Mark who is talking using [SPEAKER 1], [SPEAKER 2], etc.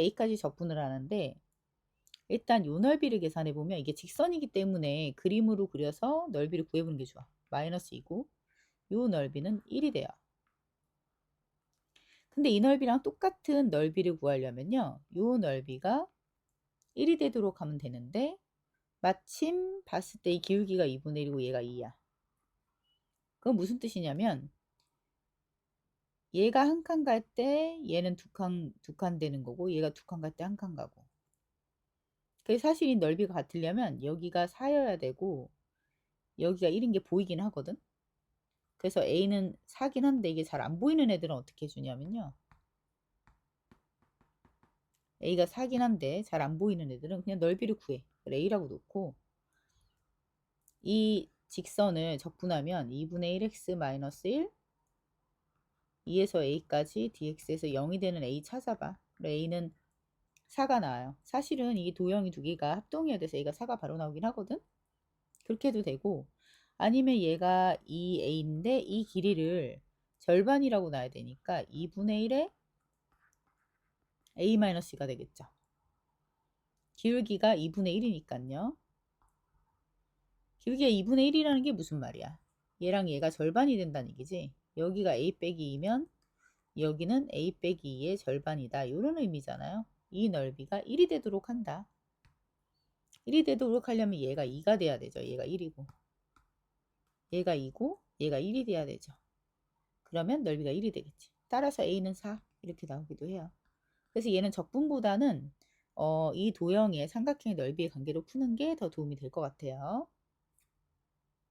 [SPEAKER 1] A까지 적분을 하는데 일단 요 넓이를 계산해 보면 이게 직선이기 때문에 그림으로 그려서 넓이를 구해보는 게 좋아. 마이너스 2고 요 넓이는 1이 돼요. 근데 이 넓이랑 똑같은 넓이를 구하려면요. 요 넓이가 1이 되도록 하면 되는데 마침 봤을 때 이 기울기가 2분의 1이고 얘가 2야. 그건 무슨 뜻이냐면 얘가 한칸갈 때 얘는 두 칸, 두칸 되는 거고 얘가 두칸갈때한칸 가고. 그래서 사실 이 넓이가 같으려면 여기가 4여야 되고 여기가 1인 게 보이긴 하거든. 그래서 A는 4긴 한데 이게 잘 안 보이는 애들은 어떻게 해주냐면요. A가 4긴 한데 잘 안 보이는 애들은 그냥 넓이를 구해. A라고 놓고 이 직선을 적분하면 2분의 1x 마이너스 1 2에서 a까지 dx에서 0이 되는 a 찾아봐. a는 4가 나와요. 사실은 이 도형이 두 개가 합동이어야 돼서 a가 4가 바로 나오긴 하거든. 그렇게 해도 되고 아니면 얘가 2a인데 이 길이를 절반이라고 놔야 되니까 2분의 1에 a-가 되겠죠. 기울기가 2분의 1이니까요. 기울기가 2분의 1이라는 게 무슨 말이야? 얘랑 얘가 절반이 된다는 얘기지. 여기가 a 빼기 2면 여기는 a 빼기 2의 절반이다. 이런 의미잖아요. 이 넓이가 1이 되도록 한다. 1이 되도록 하려면 얘가 2가 돼야 되죠. 얘가 1이고 얘가 2고 얘가 1이 돼야 되죠. 그러면 넓이가 1이 되겠지. 따라서 a는 4 이렇게 나오기도 해요. 그래서 얘는 적분보다는 어, 이 도형의 삼각형의 넓이의 관계로 푸는 게 더 도움이 될 것 같아요.